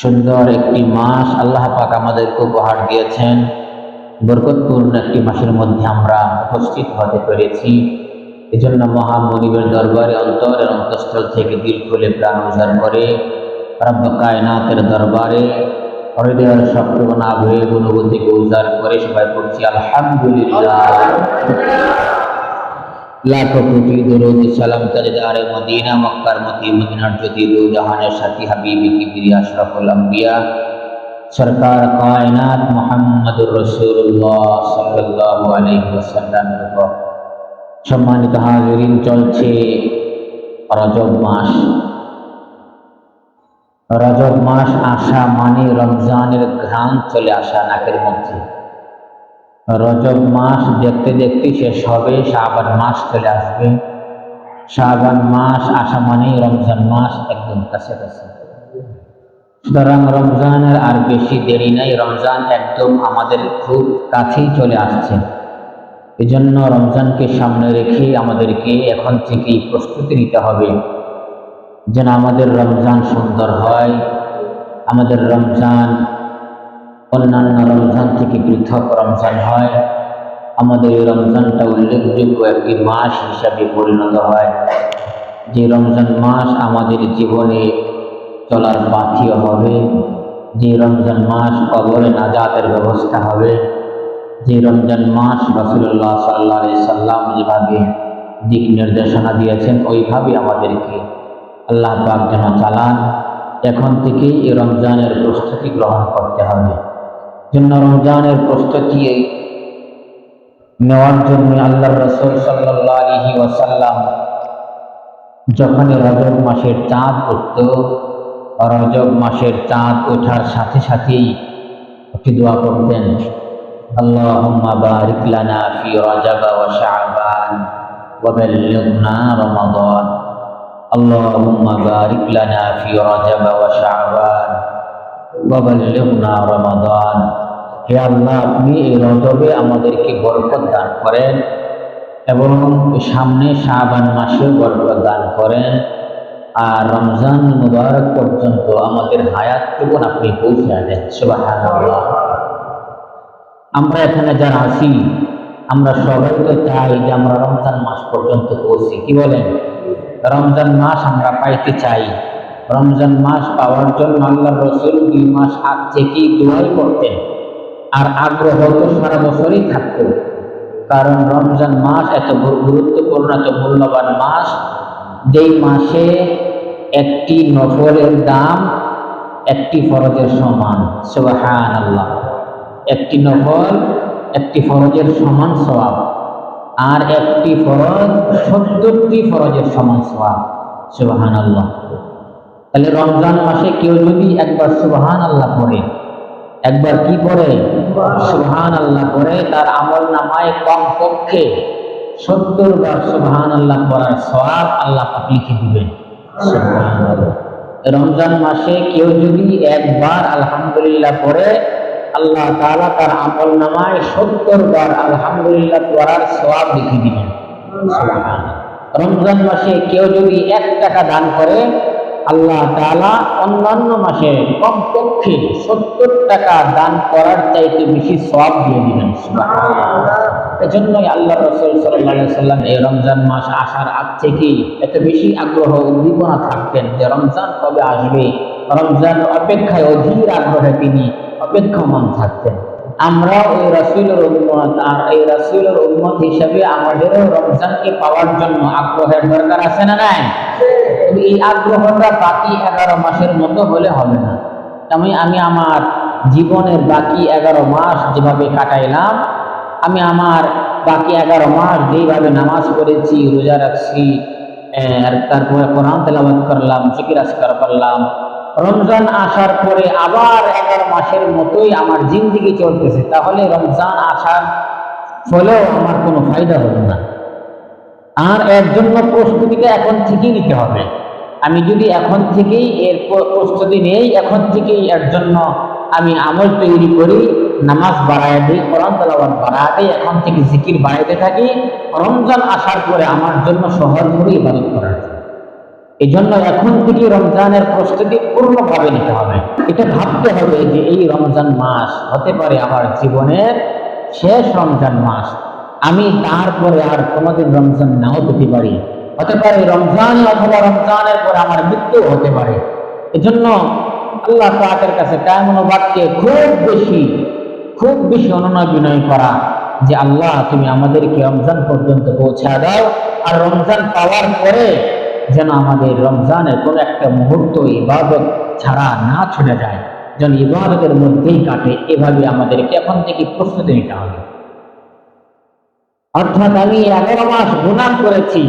সুন্দর একটি মাস আল্লাহ পাক আমাদেরকে উপহার দিয়েছেন। বরকতপূর্ণ একটি মাসের মধ্যে আমরা উপস্থিত হতে পেরেছি। এজন্য মহামনিবের দরবারে অন্তরের অন্তঃস্থল থেকে দিল খুলে প্রাণ উজাড় করে। রব্ব কায়নাতের দরবারে হৃদয়ের সবটুকুন আবেগ অনুভূতিকে উজাড় করে সবাই পড়ছি, আলহামদুলিল্লাহ। লাখো কোটি দরুদ সালাম মদিনা, মক্কার মতি, মদিনার জ্যোতি জাহানের সাথী হাবিবি সরকার কায়নাত মুহাম্মদুর রাসূলুল্লাহ সাল্লাল্লাহু আলাইহি ওয়াসাল্লামের সম্মানিত হাজিরিন, চলছে রজব মাস। রজব মাস আসা মানে রমজানের ঘ্রাণ চলে আসা নাকের মধ্যে। রজব মাস দেখতে দেখতে শেষ হবে, শাবান মাস চলে আসবে। শাবান মাস আসা মানেই রমজান মাস একদম কাছে কাছে সুতরাং রমজানের আর বেশি দেরি নাই, রমজান একদম আমাদের খুব কাছেই চলে আসছে। এজন্য রমজানকে সামনে রেখে আমাদেরকে এখন থেকেই প্রস্তুতি নিতে হবে। যেন আমাদের রমজান সুন্দর হয়, আমাদের রমজান অন্যান্য রমজান থেকে পৃথক রমজান হয়। আমাদের এই রমজানটা উল্লেখযোগ্য একটি মাস হিসাবে পরিণত হয়। যে রমজান মাস আমাদের জীবনে চলার পাথিও হবে। যে রমজান মাস কবরে নাজাতের ব্যবস্থা হবে। যে রমজান মাস রসুল্লাহ সাল্লাহ সাল্লাম যেভাবে দিক নির্দেশনা দিয়েছেন ওইভাবে আমাদেরকে আল্লাহ পাক যেন চালান। এখন থেকেই এই রমজানের প্রস্তুতি গ্রহণ করতে হবে। জন্য রমজানের প্রস্তুতি নেওয়ার জন্য আল্লাহ রসুল আলহি ওয়াসাল্লাম যখনই রজব মাসের চাঁদ উঠত, রজব মাসের চাঁদ ওঠার সাথে সাথেই একটি দোয়া করতেন, আল্লাহুম্মা বারিক রমাদান। হে আল্লাহ, আপনি এই রজবে আমাদেরকে বরকত দান করেন এবং সামনে শাবান মাসে বরকত দান করেন। আর রমজান মুবারক পর্যন্ত আমাদের হায়াতটুকু আপনি পৌঁছে দেন, সুবহানাল্লাহ। আমরা এখানে যারা আছি, আমরা সবাই তো চাই যে আমরা রমজান মাস পর্যন্ত পৌঁছি, কি বলেন? রমজান মাস আমরা পাইতে চাই। রমজান মাস পাওয়ার জন্য আল্লাহ রসুল দুই মাস আগ থেকেই দোয়াই করতেন। আর আগ্রহ তো সারা বছরই থাকতো। কারণ রমজান মাস এত গুরুত্বপূর্ণ, এত মূল্যবান মাস, যেই মাসে একটি নফলের দাম একটি ফরজের সমান। সুবাহান আল্লাহ একটি নফল, একটি ফরজের সমান সবাব আর একটি ফরজ, সত্তরটি ফরজের সমান সবাব সুবাহান আল্লাহ তাহলে রমজান মাসে কেউ যদি একবার সুবাহান আল্লাহ পড়ে একবার কি করে? সুবহান আল্লাহ করে তার আমল নামায় কম পক্ষে সত্তর বার সুবহান আল্লাহ করার সব আল্লাহ লিখে দিবেন। রমজান মাসে কেউ যদি একবার আলহামদুলিল্লাহ পড়ে আল্লাহ তালা তার আমল নামায় সত্তর বার আলহামদুলিল্লাহ করার সব লিখে দিবেন। রমজান মাসে কেউ যদি এক টাকা দান করে আল্লাহ তালা অন্যান্য মাসে কমপক্ষে সত্তর টাকা দান করার চাইতে বেশি সব দিয়ে দিবেন এজন্যই আল্লাহ রসুল সাল্লাহ সাল্লাম এই রমজান মাস আসার আগ থেকেই এত বেশি আগ্রহ, উদ্দীপনা থাকতেন যে রমজান কবে আসবে? রমজান অপেক্ষায় অধীর আগ্রহে তিনি অপেক্ষমান থাকতেন। আমরা এই রাসুলের উন্মত আর এই রাসুলের উন্মত হিসাবে আমাদেরও রমজানকে পাওয়ার জন্য আগ্রহের দরকার আছে না নাই? এই আগ্রহটা বাকি এগারো মাসের মতো হলে হবে না। আমি আমি আমার জীবনের বাকি এগারো মাস যেভাবে কাটাইলাম, আমি আমার বাকি এগারো মাস যেইভাবে নামাজ পড়েছি, রোজা রাখছি তারপরে কোরআন তেলাবাদ করলাম, জিকির আসকার করলাম, রমজান আসার পরে আবার এগারো মাসের মতোই আমার জিন্দিগি চলতেছে। তাহলে রমজান আসার ফলেও আমার কোনো ফায়দা হবে না। আর এর জন্য প্রস্তুতিটা এখন থেকেই নিতে হবে। আমি যদি এখন থেকেই এর প্রস্তুতি নেই, এখন থেকেই এর জন্য আমি আমল তৈরি করি, নামাজ বাড়ায় দিই, কোরআন তালাবাদ বাড়ায় দিই, এখন থেকে জিকির বাড়াইতে থাকি, রমজান আসার পরে আমার জন্য সহজ করে ইবাদত করার এই জন্য এখন থেকে রমজানের প্রস্তুতি পূর্ণভাবে নিতে হবে। এটা ভাবতে হবে যে এই রমজান মাস হতে পারে আমার জীবনের শেষ রমজান মাস। আমি তারপরে আর কোনোদিন রমজান নাও পেতে পারি। হতে পারে রমজান অথবা রমজানের পরে আমার মৃত্যু হতে পারে। এজন্য আল্লাহ পাকের কাছে কায়মনোবাদকে খুব বেশি খুব বেশি অনুনয় বিনয় করা যে, আল্লাহ, তুমি আমাদেরকে রমজান পর্যন্ত পৌঁছা দাও আর রমজান পাওয়ার পরে যেন আমাদের রমজানের কোনো একটা মুহূর্ত ইবাদত ছাড়া না ছুটে যায়। যেন ইবাদতের মধ্যেই কাটে। এভাবে আমাদেরকে এখন থেকে প্রস্তুতি নিতে হবে। অর্থাৎ আমি এগারো মাস গুণা করেছি।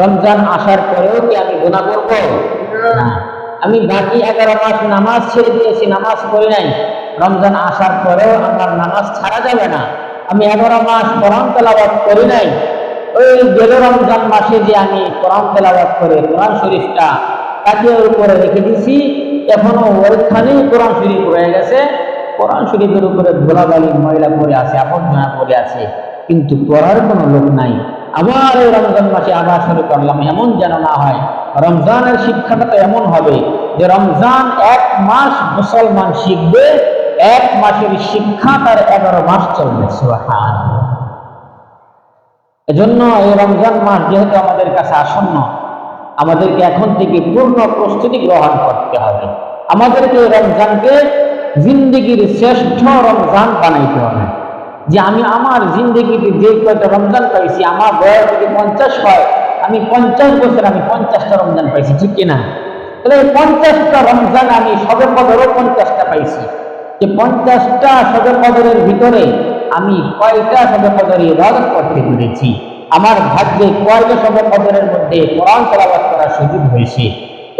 রমজান আসার পরেও কি আমি গুণা করব? আমি বাকি এগারো মাস নামাজ ছেড়ে দিয়েছি, নামাজ পড়ি নাই। রমজান আসার পরেও আমার নামাজ ছাড়া যাবে না। আমি এগারো মাস কোরআন তেলাবাদ করি নাই। ওই গেল রমজান মাসে যে আমি কোরআন তেলাবাদ করে, কোরআন শরীফটা তাকে উপরে রেখে দিছি এখনও ওইখানেই কোরআন শরীফ রয়ে গেছে। কোরআন শরীফের উপরে ধুলাবালি ময়লা পড়ে আছে আবর্জনা পড়ে আছে। কিন্তু পড়ার কোনো লোক নাই। আবার এই রমজান মাসে আবার শুরু করলাম, এমন যেন না হয়। রমজানের শিক্ষাটা তো এমন হবে যে রমজান এক মাস মুসলমান শিখবে, এক মাসের শিক্ষা তার এগারো মাস চলবে সুবহান এজন্য এই রমজান মাস যেহেতু আমাদের কাছে আসন্ন, আমাদেরকে এখন থেকে পূর্ণ প্রস্তুতি গ্রহণ করতে হবে। আমাদেরকে এই রমজানকে জিন্দগির শ্রেষ্ঠ রমজান বানাইতে হবে। যে আমি আমার জিন্দগিতে যে কয়টা রমজান পাইছি, আমার বয়স যদি পঞ্চাশ হয়, আমি পঞ্চাশ বছর আমি পঞ্চাশটা রমজান পাইছি, ঠিক কিনা? তাহলে এই পঞ্চাশটা রমজান আমি সবে কদরও পঞ্চাশটা পাইছি। যে পঞ্চাশটা সবে কদরের ভিতরে আমি কয়টা সবে কদরে ইবাদত করতে পেরেছি? আমার ভাগ্যে কয়টা সবে কদরের মধ্যে কোরআন তেলাবাদ করার সুযোগ হয়েছে?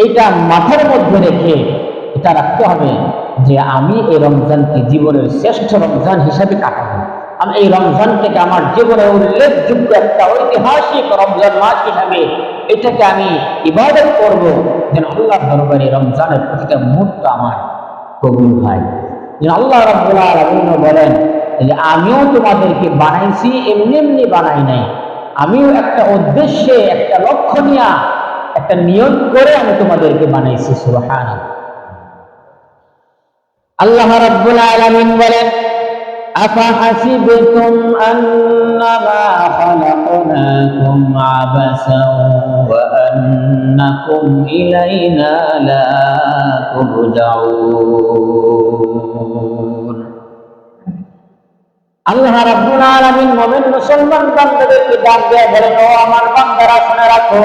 এটা মাথার মধ্যে রেখে এটা রাখতে হবে যে আমি এই রমজানকে জীবনের শ্রেষ্ঠ রমজান হিসাবে কাটাবো। আমি এই রমজানটাকে আমার জীবনে উল্লেখযোগ্য একটা ঐতিহাসিক রমজান মাস হিসাবে এটাকে আমি ইবাদত করব যেন আল্লাহ দরবারে রমজানের প্রতিটা মুহূর্ত আমার কবুল হয়। যেন আল্লাহ রব্বুল আলমিন বলেন যে, আমিও তোমাদেরকে বানাইছি, এমনি এমনি বানাই নাই। আমিও একটা উদ্দেশ্যে, একটা লক্ষ্য নিয়ে, একটা নিয়ত করে আমি তোমাদেরকে বানাইছি সুবহান আল্লাহ রাব্বুল আলামিন বলেন আফাহাসিবতুম আন্নামা খালাকনাকুম আবাসা ওয়া আন্নাকুম ইলাইনা লা তুরজাউন. আল্লাহ রাব্বুল আলামিন মুমিন মুসলমান বান্দাদেরকে ডাক দেয়া বলেন, ও আমার বান্দারা, শুনে রাখো।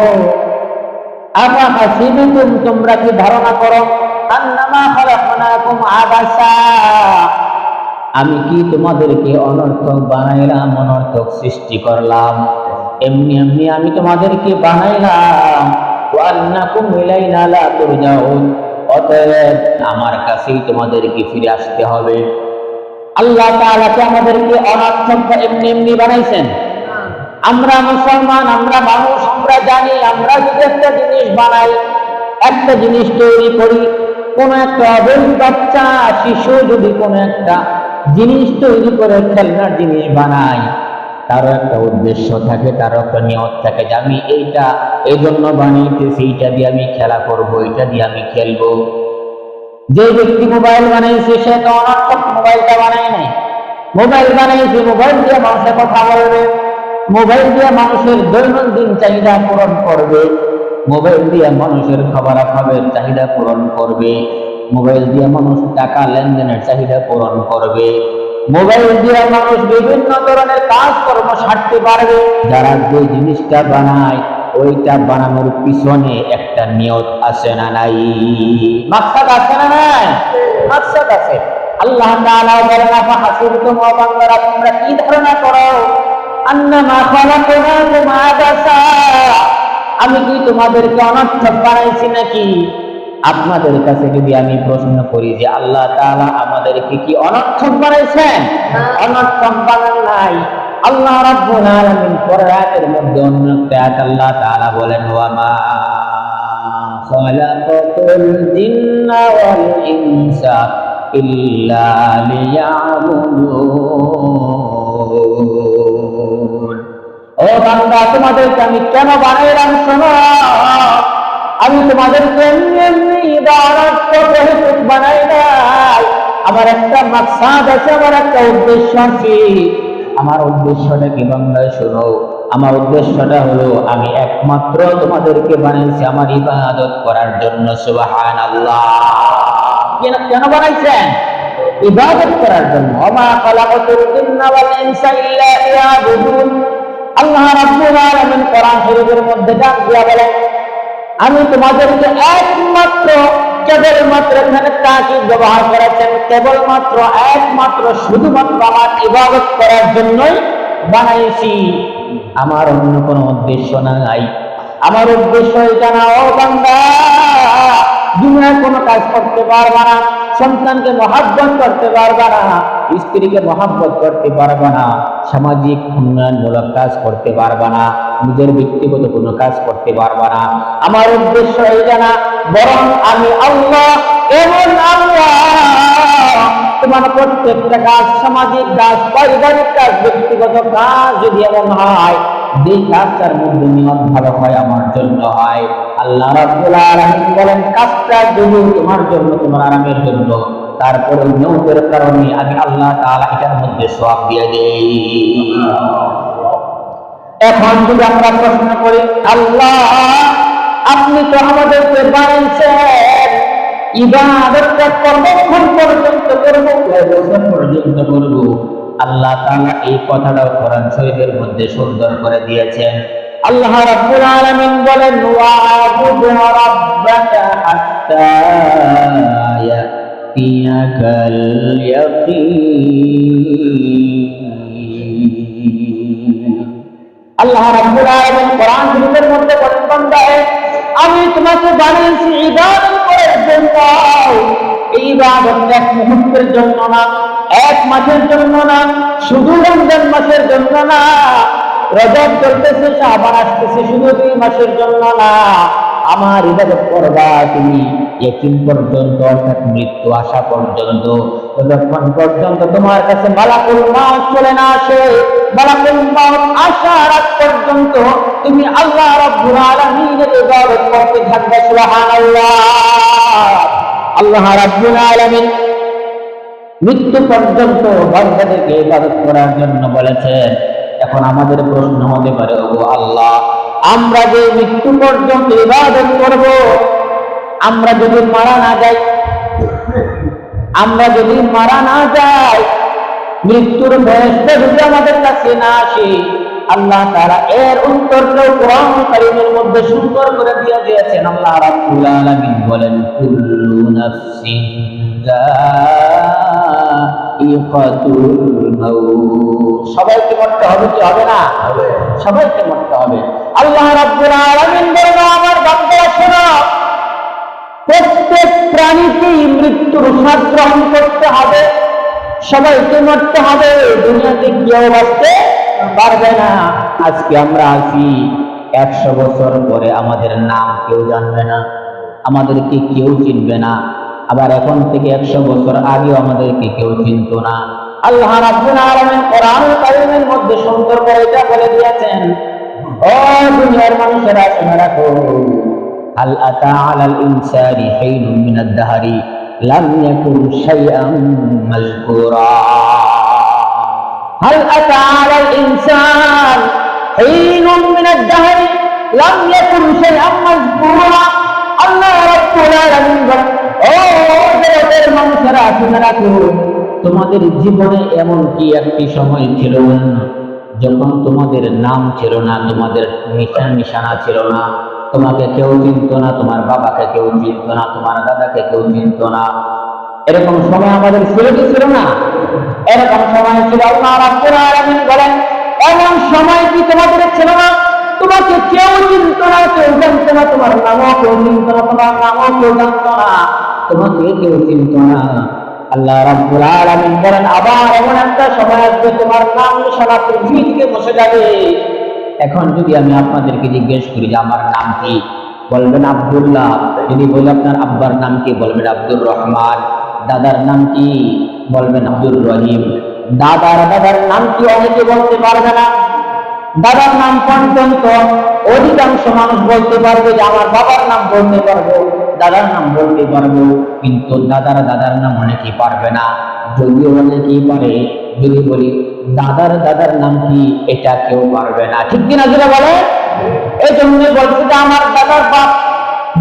আফাহাসিবতুম তোমরা কি ধারণা করো আমি কি তোমাদেরকে অনর্থক বানাইলাম, অনর্থক সৃষ্টি করলাম? এমনি এমনি আমি তোমাদেরকে বানাইলাম। অতএব আমার কাছেই তোমাদেরকে ফিরে আসতে হবে। আল্লাহ তাআলা কি আমাদেরকে অনর্থক এমনি এমনি বানাইছেন? আমরা মুসলমান, আমরা মানুষ, আমরা জানি, আমরা যদি একটা জিনিস বানাই, একটা জিনিস তৈরি করি কোন একটা অবৈধ বাচ্চা, শিশু যদি কোনো একটা জিনিস তৈরি করে খেলনার জিনিস বানাই তারও একটা উদ্দেশ্য থাকে, তারও একটা নিয়ত থাকে যে আমি এইটা এই জন্য বানিয়েছি এইটা দিয়ে আমি খেলা করব এটা দিয়ে আমি খেলব। যে ব্যক্তি মোবাইল বানাইছে, সে তো অনর্থক মোবাইলটা বানায় নাই। মোবাইল বানাইছে, মোবাইল দিয়ে মানুষের কথা বলবে, মোবাইল দিয়ে মানুষের দৈনন্দিন চাহিদা পূরণ করবে। মোবাইল দিয়ে মানুষের খবরাখবরের চাহিদা পূরণ করবে। মোবাইল দিয়ে মানুষ টাকা লেনদেনের চাহিদা পূরণ করবে। মোবাইল দিয়ে মানুষ বিভিন্ন ধরনের কাজকর্ম সারতে পারবে। যারা যে জিনিসটা বানায়, ওইটা বানানোর পিছনে একটা নিয়ত আছে না নাই? মাকসাদ আছে না নাই? মাকসাদ আছে। আল্লাহ তাআলা বলেন ওয়া বান্দারা, তোমরা কি ধারণা করো? আন্নামা খালাকনাকুম আমি কি তোমাদেরকে অনর্থক বানাইছি নাকি? আপনাদের কাছে যদি আমি প্রশ্ন করি যে আল্লাহ তাআলা আমাদেরকে কি অনর্থক বানাইছেন? অনর্থক বানান নাই। আল্লাহ রাব্বুল আলামিন পরের আয়াতের মধ্যে অন্য একটা আয়াত আল্লাহ তাআলা বলেন ওয়া মা খালাকাতুল জিন্না ওয়াল ইনসা ইল্লা লিয়াবুদুন। ও বান্দা, তোমাদেরকে আমি কেন বানাইলাম শোনো? আমি তোমাদেরকে এমনি বানাই নাই। আমার একটা মাকসাদ আছে, আমার একটা উদ্দেশ্য আছে। আমার উদ্দেশ্যটা কি বাংলায় শোনো? আমার উদ্দেশ্যটা হলো, আমি একমাত্র তোমাদেরকে বানাইছি আমার ইবাদত করার জন্য সুবাহান আল্লাহ কেন বানাইছেন? ইবাদত করার জন্য। ওমা খালাকাতুল জিন্না ওয়াল ইনসা ইল্লা লিয়াবুদুন। আল্লাহ রাব্বুল কোরআন শরীফের মধ্যে ডাক দিয়া বলেন, আমি তোমাদেরকে একমাত্র, কেবলমাত্র এখানে তাকিদ ব্যবহার করেছেন, কেবলমাত্র একমাত্র শুধুমাত্র আমার ইবাদত করার জন্যই বানাইছি। আমার অন্য কোনো উদ্দেশ্য নাই। আমার উদ্দেশ্য এটা না, ও দুনিয়ায় কোনো কাজ করতে পারবা না, সন্তানকে মহাব্বত করতে পারবা না, স্ত্রীকে মহাব্বত করতে পারবা না, সামাজিক উন্নয়নমূলক কাজ করতে পারবা না, নিজের ব্যক্তিগত কোনো কাজ করতে পারবা না। আমার উদ্দেশ্য এটা না, বরং আমি আল্লাহ, এমন আল্লাহ, তোমার প্রত্যেকটা কাজ, সামাজিক কাজ, পারিবারিক কাজ, ব্যক্তিগত কাজ যদি এমন হয় যে কাজটার মধ্যে নিয়ত ভালো হয় আমার জন্য হয়। আল্লাহ রাব্বুল আলামিন বলেন, কাজটা যদি তোমার জন্য, তোমার আরামের জন্য তারপরে নিয়তের কারণে আমি আল্লাহ তাআলা এটার মধ্যে সওয়াব দিয়ে দেই। এখন যদি আমরা প্রশ্ন করি, আল্লাহ, আপনি তো আমাদেরকে বানিয়েছেন। ইবাদতটা কতক্ষণ পর্যন্ত করব? পর্যন্ত করব? আল্লাহ তাআলা এই কথাটাও কোরআন শরীফের মধ্যে সুন্দর করে দিয়েছেন। আল্লাহ রাব্বুল আলামিন বলেন, ওয়াবুদ রাব্বাকা হাত্তা ইয়াতিয়াকাল ইয়াকিন আল্লাহ রাব্বুল আলামিন কোরআন শরীফের মধ্যে বলেন বান্দায়ে আমি তোমাকে বানিয়েছি ইবাদত করার জন্য। এই ইবাদত এক মুহূর্তের জন্য না এক মাসের জন্য না, শুধু রমজান মাসের জন্য না। রজব চলতেছে, শাবান আসতেছে, শুধু দুই মাসের জন্য না। আমার ইবাদত করবা তুমি একিন পর্যন্ত, অর্থাৎ মৃত্যু আসা পর্যন্ত। যতক্ষণ পর্যন্ত তোমার কাছে মালাকুল মাউত চলে না আসে, মালাকুল মাউত আসার আগ পর্যন্ত তুমি আল্লাহ রাব্বুল আলামিনের ইবাদত করতে থাকবে, সুবহানাল্লাহ। আল্লাহ রাব্বুল আলামিন মৃত্যু পর্যন্ত বান্দাদেরকে ইবাদত করার জন্য বলেছেন এখন আমাদের প্রশ্ন হতে পারে, ওগো আল্লাহ, আমরা যে মৃত্যু পর্যন্ত ইবাদত করব, আমরা যদি মারা না যাই, আমরা যদি মারা না যাই, মৃত্যুর বয়সটা যদি আমাদের কাছে না আসে, আল্লাহ তারা এর উত্তরটাও কোরআন কারীমের মধ্যে সুন্দর করে দিয়ে দিয়েছেন, আল্লাহ আলামিন বলেন, কুল্লু নাফসিন সবাইকে মরতে হবে কি হবে না? সবাইকে মরতে হবে। আল্লাহ রাব্বুল আলামিন বলেন আমার বান্দারা শোনো। প্রত্যেক প্রাণীকেই মৃত্যুর স্বাদ গ্রহণ করতে হবে। সবাইকে মরতে হবে। দুনিয়াতে কেউ বাঁচতে পারবে না। আজকে আমরা আছি একশো বছর পরে আমাদের নাম কেউ জানবে না। আমাদেরকে কেউ চিনবে না। আবার এখন থেকে একশো বছর আগেও আমাদেরকে কেউ চিনত না আল্লাহ রাব্বুল আলামিন কোরআন কারীমের মধ্যে সুন্দর করে এটা বলে দিয়েছেন ও দুনিয়ার মানুষেরা শুনে রাখো هل أتى على الإنسان حين من الدهر لم يكن شيئا مذكورا هل أتى على الإنسان حين من الدهر لم يكن شيئا مذكورا আল্লাহ রাব্বুল আলামিন বলেন মানুষেরা, শুনে রাখো, তোমাদের জীবনে এমন কি একটি সময় ছিল যখন তোমাদের নাম ছিল না, তোমাদের নিশান নিশানা ছিল না। তোমাকে কেউ চিনত না, তোমার বাবাকে কেউ চিনত না, তোমার দাদাকে কেউ চিনত না। এরকম সময় আমাদের ছিল কি ছিল না? এরকম সময় ছিল আল্লাহ বলেন, এমন সময় কি তোমাদের ছিল না? তোমাকে কেউ চিনত না, কেউ জানত না, তোমার নামও কেউ চিনত না, তোমার নামও কেউ জানত না, তোমাকে কেউ চিনত না। আল্লাহ রাব্বুল আলামিন বলেন, আবার এমন একটা সময় আসবে তোমার নাম নিশানা পৃথিবী থেকে বসে যাবে। এখন যদি আমি আপনাদেরকে জিজ্ঞেস করি যে আমার নাম কি, বলবেন আব্দুল্লাহ। যদি বলি আপনার আব্বার নাম কি, বলবেন আব্দুর রহমান। দাদার নাম কি, বলবেন আব্দুর রহিম। দাদার দাদার নাম কি অনেকে বলতে পারবে না। দাদার নাম পর্যন্ত অধিকাংশ মানুষ বলতে পারবে যে আমার বাবার নাম বলতে পারব, দাদার নাম বলতে পারব, কিন্তু দাদার দাদার নাম অনেকেই পারবে না। যদিও অনেকেই পারে, যদি বলি দাদার দাদার নাম কি, এটা কেউ পারবে না। ঠিক কিনা যেটা বলে? এই জন্য বলছে যে আমার দাদার বাপ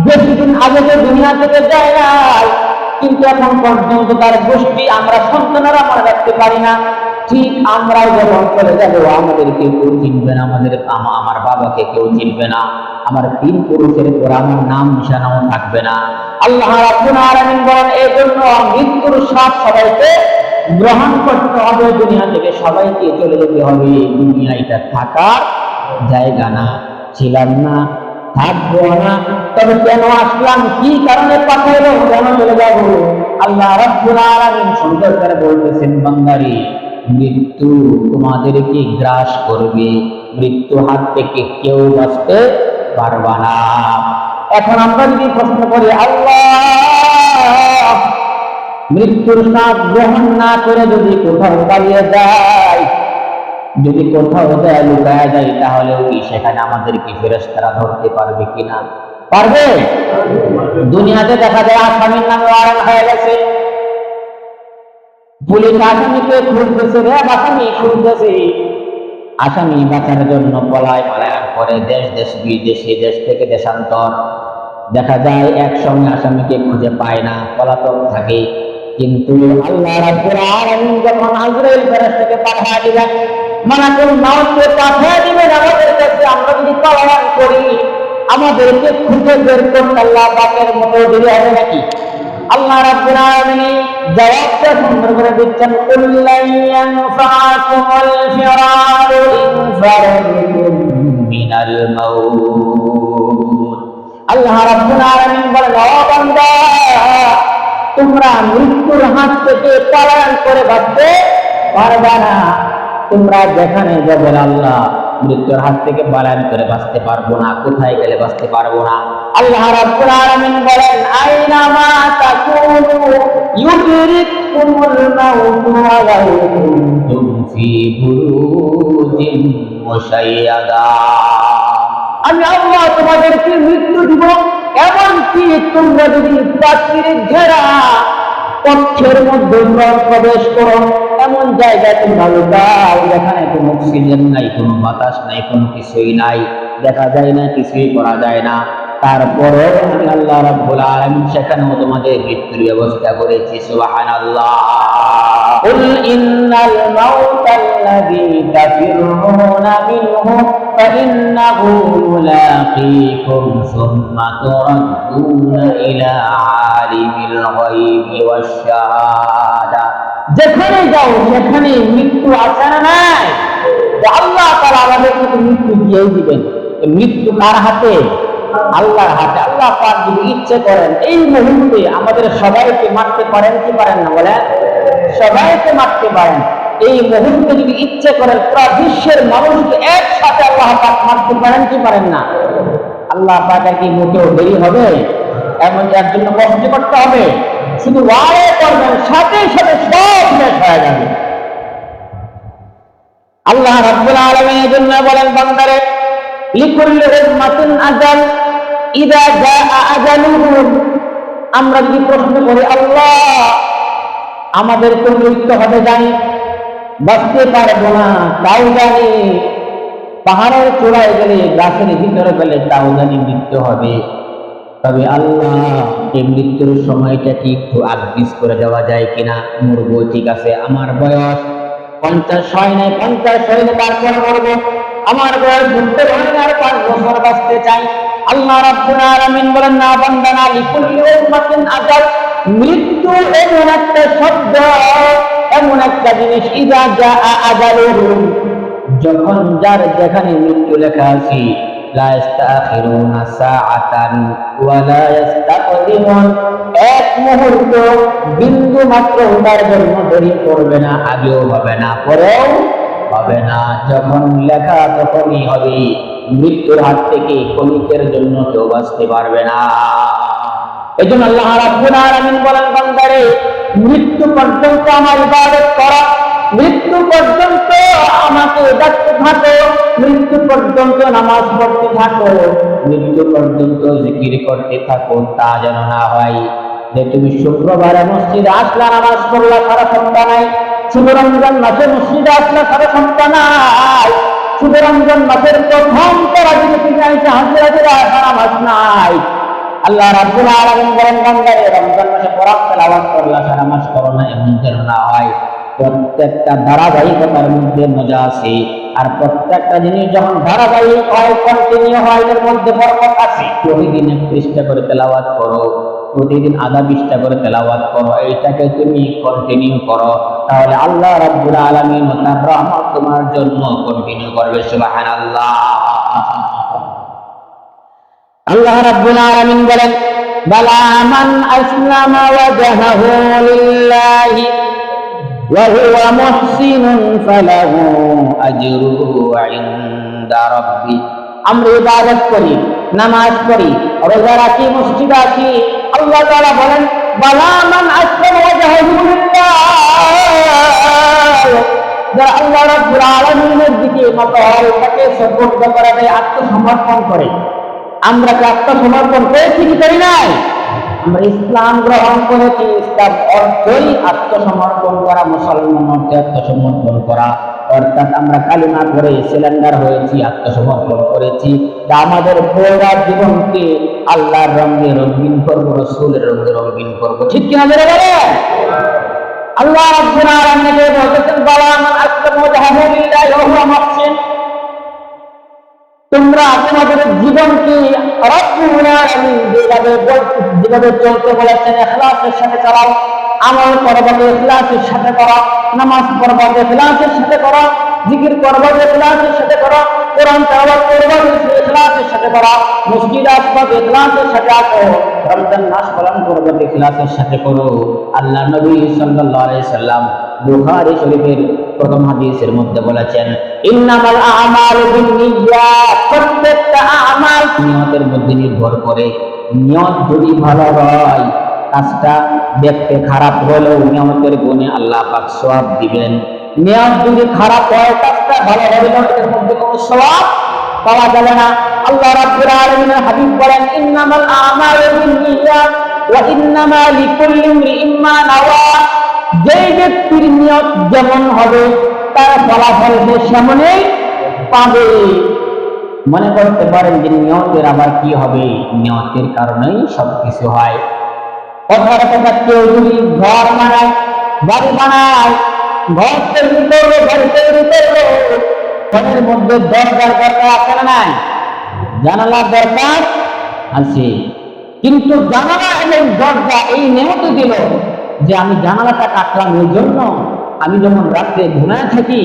বেশি দিন আগে যে দুনিয়া থেকে যায় নাই, কিন্তু এখন পর্যন্ত তার গোষ্ঠী আমরা সন্তানেরা মনে রাখতে পারি না। ঠিক আমরাও যখন চলে যাব, আমাদেরকে কেউ চিনবে না, আমাদের আমার বাবাকে কেউ চিনবে না, আমার তিন পুরুষের পর আমার নাম নিশানাও থাকবে না। আল্লাহ বলেন, এই জন্য মৃত্যুর সাথ সবাইকে গ্রহণ করতে হবে, দুনিয়া থেকে সবাইকে চলে যেতে হবে। দুনিয়া এটা থাকার জায়গা না, ছিলাম না, থাকব না। তবে কেন আসলাম? কি কারণে পাঠাইলো? কেন চলে যাব? আল্লাহ রাব্বুল আলামিন সুন্দর করে বলতেছেন, বান্দারি মৃত্যু তোমাদেরকে গ্রাস করবে। মৃত্যু হাত থেকে কেউ বাঁচতে পারবা না। এখন আমরা যদি প্রশ্ন করি, আল্লাহ! মৃত্যুর স্বাদ গ্রহণ না করে যদি কোথাও পালিয়ে যায়, যদি কোথাও যায়, লুকায় যায় তাহলেও কি সেখানে আমাদেরকে ফেরস্তারা ধরতে পারবে কিনা? পারবে? দুনিয়াতে দেখা যায়, আসামির নামে ওয়ারেন্ট হয়ে গেছে। পুলিশ আসামিকে খুঁজতেছে রে? আসামি খুঁজতেছে। আসামি বাঁচার জন্য পলায় পালায়ন করে দেশ দেশ, বিদেশে, দেশ থেকে দেশান্তর। দেখা যায় এক সময় আসামিকে খুঁজে পায় না, পলাতক থাকে। কিন্তু আল্লাহ রাব্বুল আলামিন যখন আজরাইল ফেরেশতাকে পাঠিয়ে দিবেন মালাকুল মাউতকে পাঠিয়ে দিবেন আমাদের কাছে, আমরা যদি পলায়ন করি, আমাদেরকে খুঁজে বের করতে আল্লাহ পাকের মতো দেরি হবে নাকি? আল্লাহ রাব্বুল আলামিন জবাবটা সুন্দর করে দিচ্ছেন কুল্লান ইয়ানফাকুমুল ফিরারু মিনাল মাউত। আল্লাহ রাব্বুল আলামিন বলেন, ও বান্দা, তোমরা মৃত্যুর হাত থেকে পলায়ন করে বাঁচতে পারবে না। তোমরা যেখানে যাবে আল্লাহ মৃত্যুর হাত থেকে পলায়ন করে বাঁচতে পারব না, কোথায় গেলে বাঁচতে পারব না? আল্লাহ বলেন, আইনা মা বুরুজিন মুশাইয়াদা. আমি আল্লাহ তোমাদেরকে মৃত্যু দিব, এমনকি তোমরা যদি ঘেরা পক্ষের মধ্যে প্রবেশ করো এমন জায়গায় তোমরা লুকাও যেখানে কোনো অক্সিজেন নাই কোনো বাতাস নাই কোনো কিছুই নাই দেখা যায় না কিছুই করা যায় না তারপরে আমি আল্লাহ রাব্বুল আলামিন সেখানেও তোমাদের মৃত্যুর ব্যবস্থা করেছি সুবহানাল্লাহ قل إن الموت الذي تفرون منه فإنه ملاقيكم ثم تردون إلى عالم الغيب والشهادة যেখানে যাও সেখানে মৃত্যু আছে না নাই আল্লাহ তারা কিন্তু মৃত্যু দিয়েই দিবেন। মৃত্যু কার হাতে? আল্লাহর হাতে। আল্লাহ পাক যদি ইচ্ছে করেন, এই মুহূর্তে আমাদের সবাইকে মারতে পারেন কি পারেন না বলেন? সবাইকে মারতে পারেন। এই মুহূর্তে যদি ইচ্ছে করেন, পুরো বিশ্বের মানুষকে একসাথে আল্লাহ পাক মারতে পারেন কি পারেন না? আল্লাহ পাকের কি মোটেও দেরি হবে? এমন যার জন্য কষ্ট করতে হবে? শুধু ওয়ারে করবেন, সাথে সাথে সব শেষ হয়ে যাবে। আল্লাহ রাব্বুল আলামিন এই জন্য বলেন, বান্দারে, লিকুল্লি উম্মাতিন আজাল ইদা জাআ আজালুহুম আমরা যদি প্রশ্ন করি, আল্লাহ, আমাদের তো মৃত্যু হবে জানি? বাঁচতে পারব না, তাও জানি। পাহাড়ের চূড়ায় গেলে, গাছের ভিতরে গেলে তাও জানি মৃত্যু হবে। তবে আল্লাহ, এই মৃত্যুর সময়টা কি একটু আগবিস করে দেওয়া যায় কিনা? মরবো, ঠিক আছে, আমার বয়স পঞ্চাশ হয় নাই, পঞ্চাশ হয় না তারপর মরবো। আমার বয়স ঘুরতে হয় না আর পাঁচ বছর বাঁচতে চাই। আল্লাহ রাব্বুল আলামিন বলেন, না বান্দানা লিকুল্লি উম্মাতিন আজাল মৃত্যু এমন একটা শব্দ, এমন একটা জিনিস, ইদা যা আজালুহুম যখন যার যেখানে মৃত্যু লেখা আছে ইস্তাখিরুনা সাআতান ওয়া লা ইস্তাকদিমুন এক মুহূর্ত বিন্দু মাত্র তার জন্য দেরি করবে না আগেও হবে না, পরেও হবে না। যখন লেখা তখনই হবে, মৃত্যুর হাত থেকে ক্ষণিকের জন্য কেউ বাঁচতে পারবে না। এই জন্য আল্লাহ বলেন মৃত্যু পর্যন্ত আমার ইবাদত করা, মৃত্যু পর্যন্ত আমাকে ডাকতে থাকো, মৃত্যু পর্যন্ত নামাজ পড়তে থাকো। মৃত্যু পর্যন্ত জিকির করতে থাকো, তা যেন না হয়। যে তুমি শুক্রবারে মসজিদে আসলা, নামাজ পড়লা, সারা সপ্তাহ নাই। রমজান মাসে মসজিদে আসলা, সারা সপ্তাহ নাই। রমজান মাসের প্রথম তারা যদি তুমি আইসা, হাজিরা দিলা সারা মাস নাই। আল্লাহ রাব্বুল আলামিন বলেন, বান্দারে, রমজান মাসে কোরআন তেলাওয়াত করলা, সারা মাস করো না, এমন যেন না হয়। প্রত্যেকটা ধারাবাহিকতার মধ্যে মজা আছে। আর প্রত্যেকটা জিনিস যখন ধারাবাহিক হয় কন্টিনিউ হয়, এর মধ্যে বরকত আছে। প্রতিদিন এক পৃষ্ঠা করে তেলাওয়াত করো, প্রতিদিন আধা পৃষ্ঠা করে তেলাওয়াত করো, এইটাকে তুমি কন্টিনিউ করো। তাহলে আল্লাহ রাব্বুল আলামিন তার রহমত তোমার জন্য কন্টিনিউ করবে, সুবহানাল্লাহ। আল্লাহ রাব্বুল আলামিন বলেন, বালা মান আসলামা ওয়াজহাহু লিল্লাহি হুয়া মুহসিনুন ফালাহু আজরুহু ইনদা রাব্বি আমরা ইবাদত করি, নামাজ পড়ি, রোজা রাখি, মসজিদ আসি আল্লাহ তাআলা বলেন, বালা আসলামা যারা আল্লাহ রাব্বুল আলামিনের দিকে মত হয় তাকে সর্বোচ্চ করে দেয় আত্মসমর্পণ করে। আমরা কি আত্মসমর্পণ করেছি কি করি নাই। আমরা ইসলাম গ্রহণ করেছি, ইসলাম অর্থই আত্মসমর্পণ করা, মুসলমান অর্থে আত্মসমর্পণ করা। অর্থাৎ আমরা কালিমা করে সিলিন্ডার হয়েছি, আত্মসমর্পণ করেছি। যা আমাদের পুরা জীবনকে আল্লাহর রঙে রঙিন করব, রসুলের রঙে রঙিন করব। ঠিক কিনা বেড়ে বলে আল্লাহ রাব্বুল আলামিন বলতেছেন, বালা মান আসলামু ওয়াজহাহু ওয়া হুয়া তোমরা তোমাদের জীবনকে যেভাবে চলতে বলেছেন ইখলাসের সাথে চালাও, আমল করবাকে ইখলাসের সাথে করো, নামাজ পড়বাকে ইখলাসের সাথে করো, জিকির করবাকে ইখলাসের সাথে করো, কোরআন করবাকে ইখলাসের সাথে করো, মসজিদ ইখলাসের সাথে আসো, রমজান মাস পালন করবাকে ইখলাসের সাথে করো। আল্লাহ নবী সাল্লাল্লাহু আলাইহি সাল্লাম শরীফের প্রথম হাদিসের মধ্যে বলেছেন, ইন্নামাল প্রত্যেকটা আমাল নিয়তের নির্ভর করে। নিয়ত যদি ভালো হয়, কাজটা দেখতে খারাপ হলেও নিয়তের গুণে আল্লাহ পাক সব দিবেন। নিয়ত যদি খারাপ হয়, কাজটা ভালো হবে না, এর মধ্যে কোনো সওয়াব পাওয়া যাবে না। আল্লাহ রাব্বুল আলামিনের হাবিব বলেন, ইন্নামাল আমালু বিন্নিয়াত ওয়া ইন্নামা লিকুল্লি ইমরিইন মা নাওয়া। যেই ব্যক্তির নিয়ত যেমন হবে, তার ফলাফল সে সেমনই পাবে। মনে করতে পারেন যে নিয়তের আবার কি হবে? নিয়তের কারণেই সবকিছু হয়। কথার কথা কেউ যদি ঘর বানায়, বাড়ি বানায় ঘর তৈরি করল বাড়ি তৈরি করল ঘরের মধ্যে দরজার দরকার আছে না নাই? জানালার দরকার আছে। কিন্তু জানালা এবং দরজা এই নেমত দিল যে আমি জানালাটা কাটলাম এই জন্য আমি যখন রাত্রে ঘুমায় থাকি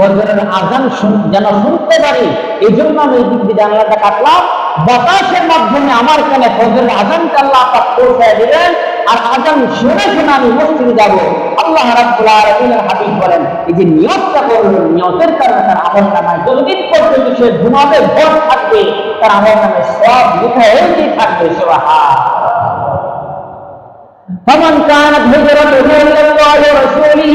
ফজরের আজান শুন- যেন শুনতে পারি এই জন্য আমি এই দিক দিয়ে জানালাটা কাটলাম বাতাসের মাধ্যমে আমার কানে ফজরের আজানটা আল্লাহ পাক পৌঁছায় দিলেন আর আজান শুনে শুনে আমি মসজিদে যাব আল্লাহ রাব্বুল আলামিনের হাবিব বলেন এই যে নিয়তটা করলো নিয়তের কারণে তার আমল নামায় যতদিন পর্যন্ত সে ঘুমাবে ভর থাকবে তার আমল নামে সব লিখা হয়েই থাকবে সুবহান فمن كانت هجرته الى الله ورسوله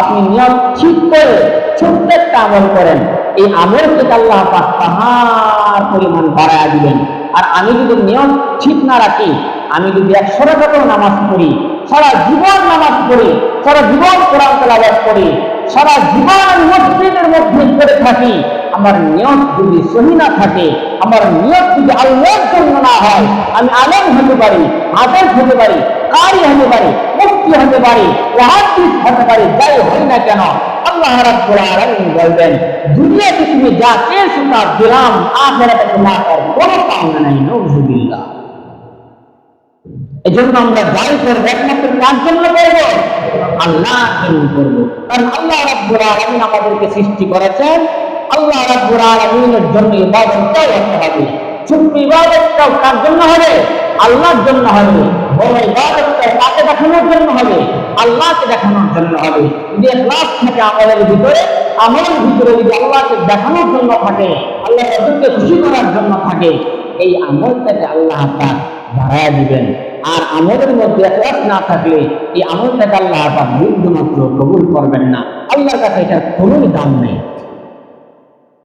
আপনি নিয়ম ঠিক করে ছোট্ট একটা আমল করেন। এই আমলকে আল্লাহ পাক পাহাড় পরিমাণ বাড়ায় দিবেন। আর আমি যদি নিয়ম ঠিক না রাখি আমি যদি একশো টাকাতেও নামাজ পড়ি, সারা জীবন নামাজ পড়ি, সারা জীবন কোরআন তেলাওয়াত করি, সারা জীবন মসজিদের মধ্যে করে থাকি, আমার নিয়ত যদি সহি না থাকে, আমার নিয়ত যদি আল্লাহর জন্য না হয়, আমি আলেম হতে পারি, আদেশ হতে পারি, কারি হতে পারি মুক্তি হতে পারি, ওয়াহাদিস হতে পারি, যাই হই না কেন, আল্লাহ রাব্বুল আলামিন বলবেন, দুনিয়াতে তুমি যা চেয়েছো তা দিলাম, আখিরাতে তোমার কোনো পাওনা নাই, নউজুবিল্লাহ। এই জন্য আমরা যাই করব, একমাত্র কার জন্য করব? আল্লাহর জন্য করব। কারণ আল্লাহ রাব্বুল আলামিন আমাদেরকে সৃষ্টি করেছেন। আল্লাহ রাব্বুল আলামিনের জন্য ইবাদতটাও করতে হবে। ছোট্ট ইবাদতটাও কার জন্য হবে? আল্লাহর জন্য হবে। বড় ইবাদতটা কাকে দেখানোর জন্য হবে? আল্লাহকে দেখানোর জন্য হবে। যদি এখলাস থাকে আমাদের ভিতরে, আমলের ভিতরে যদি আল্লাহকে দেখানোর জন্য থাকে আল্লাহ রসুলকে খুশি করার জন্য থাকে, এই আমলটাকে আল্লাহ পাক বাড়ায় দিবেন। আর আমলের মধ্যে এক না থাকলে এই আমলটাকে আল্লাহ আপনার বিন্দু মাত্র কবুল করবেন না। আল্লাহর কাছে এটার কোনোই দাম নেই।